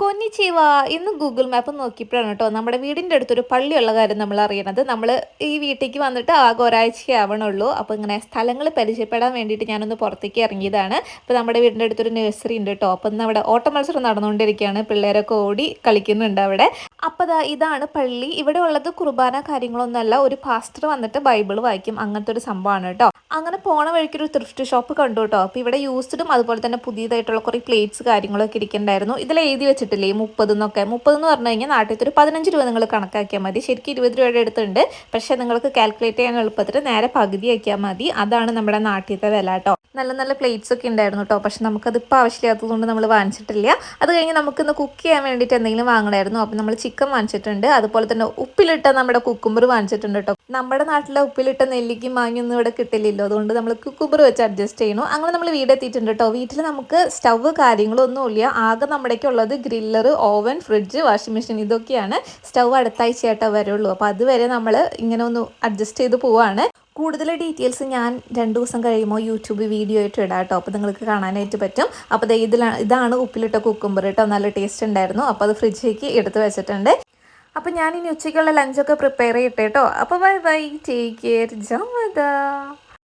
കൊന്നിച്ചീവ ഇന്ന് Google map നോക്കിയപ്പോഴാണ് കേട്ടോ നമ്മുടെ വീടിന്റെ അടുത്തൊരു പള്ളിയുള്ള കാര്യം നമ്മൾ അറിയണത്. നമ്മൾ ഈ വീട്ടിലേക്ക് വന്നിട്ട് ആകെ ഒരാഴ്ചയാവണുള്ളൂ അപ്പോൾ ഇങ്ങനെ സ്ഥലങ്ങൾ പരിചയപ്പെടാൻ വേണ്ടിയിട്ട് ഞാനൊന്ന് പുറത്തേക്ക് ഇറങ്ങിയതാണ്. അപ്പോൾ നമ്മുടെ വീടിന്റെ അടുത്തൊരു നഴ്സറി ഉണ്ട് കേട്ടോ. അപ്പം അവിടെ ഓട്ട മത്സരം നടന്നുകൊണ്ടിരിക്കുകയാണ്. പിള്ളേരൊക്കെ ഓടി കളിക്കുന്നുണ്ട് അവിടെ. അപ്പോൾ ഇതാണ് പള്ളി. ഇവിടെ ഉള്ളത് കുർബാന കാര്യങ്ങളൊന്നുമല്ല. ഒരു പാസ്റ്റർ വന്നിട്ട് ബൈബിൾ വായിക്കും. അങ്ങനത്തെ ഒരു സംഭവമാണ് കേട്ടോ. അങ്ങനെ പോണ വഴിക്കൊരു ത്രിഫ്റ്റ് ഷോപ്പ് കണ്ടു കേട്ടോ അപ്പോൾ ഇവിടെ യൂസ്ഡും അതുപോലെ തന്നെ പുതിയതായിട്ടുള്ള കുറേ പ്ലേറ്റ്സ് കാര്യങ്ങളൊക്കെ ഇരിക്കുന്നുണ്ടായിരുന്നു ഇതിൽ എഴുതി വെച്ചിട്ടില്ലേ മുപ്പത് എന്നൊക്കെ? മുപ്പത് എന്ന് പറഞ്ഞു കഴിഞ്ഞാൽ നാട്ടിലത്തെ ഒരു പതിനഞ്ച് രൂപ നിങ്ങൾ കണക്കാക്കിയാൽ മതി. ശരിക്കും ഇരുപത് രൂപയുടെ അടുത്തുണ്ട്. പക്ഷേ നിങ്ങൾക്ക് കാൽക്കുലേറ്റ് ചെയ്യാൻ എളുപ്പത്തിൽ നേരെ പകുതി ആക്കിയാൽ മതി. അതാണ് നമ്മുടെ നാട്ടിലത്തെ വില കേട്ടോ നല്ല നല്ല പ്ലേറ്റ്സ് ഒക്കെ ഉണ്ടായിരുന്നു കേട്ടോ പക്ഷെ നമുക്കത് ഇപ്പോൾ ആവശ്യമില്ലാത്തതുകൊണ്ട് നമ്മൾ വാങ്ങിച്ചിട്ടില്ല. അത് കഴിഞ്ഞ് നമുക്കിന്ന് കുക്ക് ചെയ്യാൻ വേണ്ടിയിട്ട് എന്തെങ്കിലും വാങ്ങണമായിരുന്നു. അപ്പോൾ നമ്മൾ ചിക്കൻ വാങ്ങിച്ചിട്ടുണ്ട്. അതുപോലെ തന്നെ ഉപ്പിലിട്ട നമ്മുടെ കുക്കുമ്പർ വാങ്ങിച്ചിട്ടുണ്ട് കേട്ടോ നമ്മുടെ നാട്ടിലെ ഉപ്പിലിട്ട നെല്ലിക്കും വാങ്ങിയൊന്നും ഇവിടെ കിട്ടില്ലല്ലോ. അതുകൊണ്ട് നമ്മൾ കുബർ വെച്ച് അഡ്ജസ്റ്റ് ചെയ്യണു അങ്ങനെ നമ്മൾ വീടെത്തിയിട്ടുണ്ട് കേട്ടോ വീട്ടിൽ നമുക്ക് സ്റ്റവ് കാര്യങ്ങളൊന്നുമില്ല. ആകെ നമ്മുടേക്കുള്ളത് griller oven fridge washing machine ഇതൊക്കെയാണ് സ്റ്റവ് അടുത്താഴ്ച ആയിട്ടേ വരുള്ളൂ. അപ്പോൾ അതുവരെ നമ്മൾ ഇങ്ങനെ ഒന്ന് അഡ്ജസ്റ്റ് ചെയ്ത് പോവാണ്. കൂടുതൽ ഡീറ്റെയിൽസ് ഞാൻ രണ്ട് ദിവസം കഴിയുമ്പോൾ യൂട്യൂബ് വീഡിയോ ആയിട്ട് ഇടാം കേട്ടോ അപ്പോൾ നിങ്ങൾക്ക് കാണാനായിട്ട് പറ്റും. അപ്പോൾ ഇതിലാണ് ഇതാണ് ഉപ്പിലിട്ട കുക്കുമ്പർ കേട്ടോ നല്ല ടേസ്റ്റ് ഉണ്ടായിരുന്നു. അപ്പോൾ അത് ഫ്രിഡ്ജിലേക്ക് എടുത്ത് വെച്ചിട്ടുണ്ട്. അപ്പോൾ ഞാൻ ഇനി ഉച്ചയ്ക്കുള്ള ലഞ്ചൊക്കെ പ്രിപ്പയർ ചെയ്യട്ടെ കേട്ടോ അപ്പോൾ ബൈ ബൈ ടേക്ക് കെയർ ജാമദ